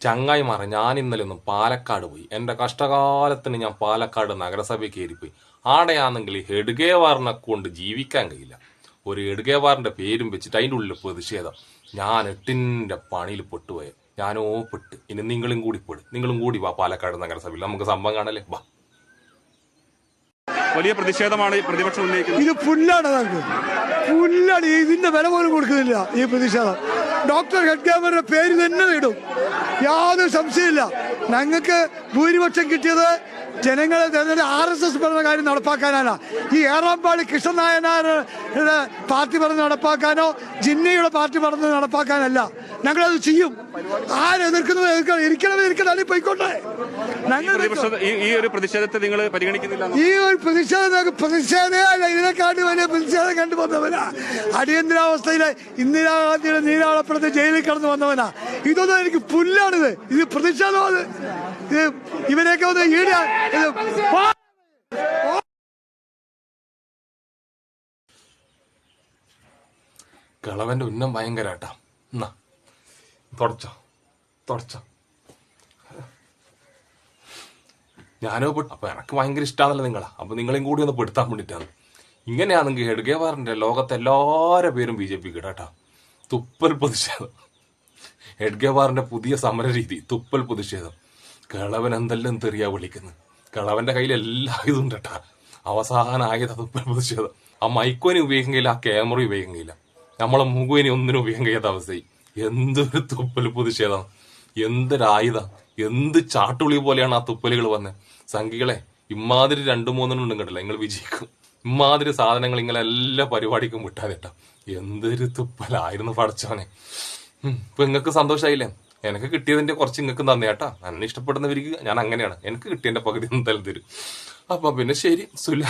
ചങ്ങായിമാരെ ഞാൻ ഇന്നലെ ഒന്ന് പാലക്കാട് പോയി. എന്റെ കഷ്ടകാലത്തിന് ഞാൻ പാലക്കാട് നഗരസഭയിൽ കയറിപ്പോയി. ആടെയാണെങ്കിൽ ഹെഡ്ഗേവാറിനെ കൊണ്ട് ജീവിക്കാൻ കഴിയില്ല. ഒരു ഹെഡ്ഗേവാറിന്റെ പേരും വെച്ചിട്ട് അതിന്റെ ഉള്ളിൽ പ്രതിഷേധം. ഞാൻ എട്ടിന്റെ പണിയിൽ പെട്ടുപോയത് ഞാനോ പെട്ട്. ഇനി നിങ്ങളും കൂടി പെടും. നിങ്ങളും കൂടി വാ പാലക്കാട് നഗരസഭയിൽ. നമുക്ക് സംഭവം കാണല്ലേ? വാ. വലിയ പ്രതിഷേധമാണ് ഈ പ്രതിപക്ഷം ഉന്നയിക്കുന്നത്. ഇത് പുല്ലാണ് നമുക്ക് പുല്ലാണ്. ഇതിന്റെ വില പോലും കൊടുക്കുന്നില്ല ഈ പ്രതിഷേധം. ഡോക്ടർ ഹെഡ്ഗാമറുടെ പേര് തന്നെ ഇടും യാതൊരു സംശയമില്ല ഞങ്ങൾക്ക് ഭൂരിപക്ഷം കിട്ടിയത് ജനങ്ങളെ തെരഞ്ഞെടുപ്പ് ആർ എസ് എസ് പറഞ്ഞ കാര്യം നടപ്പാക്കാനാണ്. ഈ ഏറാമ്പാടി കൃഷ്ണനായനാരുടെ പാർട്ടി പറഞ്ഞ് നടപ്പാക്കാനോ ജിന്നയുടെ പാർട്ടി പറഞ്ഞ് നടപ്പാക്കാനല്ല. ഞങ്ങളത് ചെയ്യും. ആരെതിർക്കുന്നത് എതിർക്കണം ഇരിക്കണത് ഇരിക്കണം അല്ലെങ്കിൽ പോയിക്കോട്ടെ? ഞങ്ങൾ ഈ ഒരു പ്രതിഷേധത്തെ നിങ്ങൾ പരിഗണിക്കുന്നില്ല ഈ ഒരു പ്രതിഷേധം പ്രതിഷേധമല്ല ഇതിനെക്കാട്ടി വലിയ പ്രതിഷേധം കണ്ടു വന്നവനാ അടിയന്തരാവസ്ഥയിലെ ഇന്ദിരാഗാന്ധിയുടെ നീരാളപ്പുറത്ത് ജയിലിൽ കടന്നു വന്നവനാ. ഇതൊന്നും എനിക്ക് പുല്ലാണിത്. ഇത് പ്രതിഷേധമാണ് ഇത് ഇവരെയൊക്കെ ഒന്ന് ഈട ഇത് വാ- കിളവന്റെ ഉന്നം ഭയങ്കരാട്ടാ. എന്നാ തുടച്ചോ തുടച്ചോ. ഞാനോ അപ്പൊ എനക്ക് ഭയങ്കര ഇഷ്ടമാണല്ലോ നിങ്ങളാ. അപ്പൊ നിങ്ങളെയും കൂടി ഒന്ന് പെടുത്താൻ വേണ്ടിട്ടാണ്. ഇങ്ങനെയാണെങ്കിൽ ഹെഡ്ഗേവാറിന്റെ ലോകത്തെ എല്ലാവരുടെ പേരും ബി ജെ പി കിടാട്ടാ തുപ്പൽ പ്രതിഷേധം. ഹെഡ്ഗേവാറിന്റെ പുതിയ സമര രീതി തുപ്പൽ പ്രതിഷേധം. കിളവൻ എന്തെല്ലാം തെറിയാ വിളിക്കുന്നത് കിളവന്റെ കയ്യിൽ എല്ലാ ഇതും കേട്ടാ അവസാന തുപ്പൽ പ്രതിഷേധം. ആ മൈക്കോനെ ഉപയോഗിക്കുന്നില്ല ആ ക്യാമറ ഉപയോഗിക്കാൻ കഴിയില്ല നമ്മളെ മുഖേനെ ഒന്നിനും ഉപയോഗം കഴിയാത്ത അവസ്ഥയായി. എന്തൊരു തുപ്പൽ പ്രതിഷേധം എന്തൊരായുധം. എന്ത് ചാട്ടുളി പോലെയാണ് ആ തുപ്പലുകൾ വന്നത് സംഘികളെ ഇമ്മാതിരി രണ്ടു മൂന്നെണ്ണം ഉണ്ടും കണ്ടില്ല? നിങ്ങൾ വിജയിക്കും. ഇമ്മാതിരി സാധനങ്ങൾ ഇങ്ങനെ എല്ലാ പരിപാടിക്കും വിട്ടാതിട്ടാ. എന്തൊരു തുപ്പലായിരുന്നു പഠിച്ചവനെ ഇപ്പൊ നിങ്ങൾക്ക് സന്തോഷമായില്ലേ എനിക്ക് കിട്ടിയതിന്റെ കുറച്ച് നിങ്ങൾക്ക് തന്നെ കേട്ടാ. എന്നെ ഇഷ്ടപ്പെടുന്നവർക്ക് ഞാൻ അങ്ങനെയാണ്. എനിക്ക് കിട്ടിയതിന്റെ പകുതി എന്തായാലും തരും. അപ്പൊ പിന്നെ ശരി സുല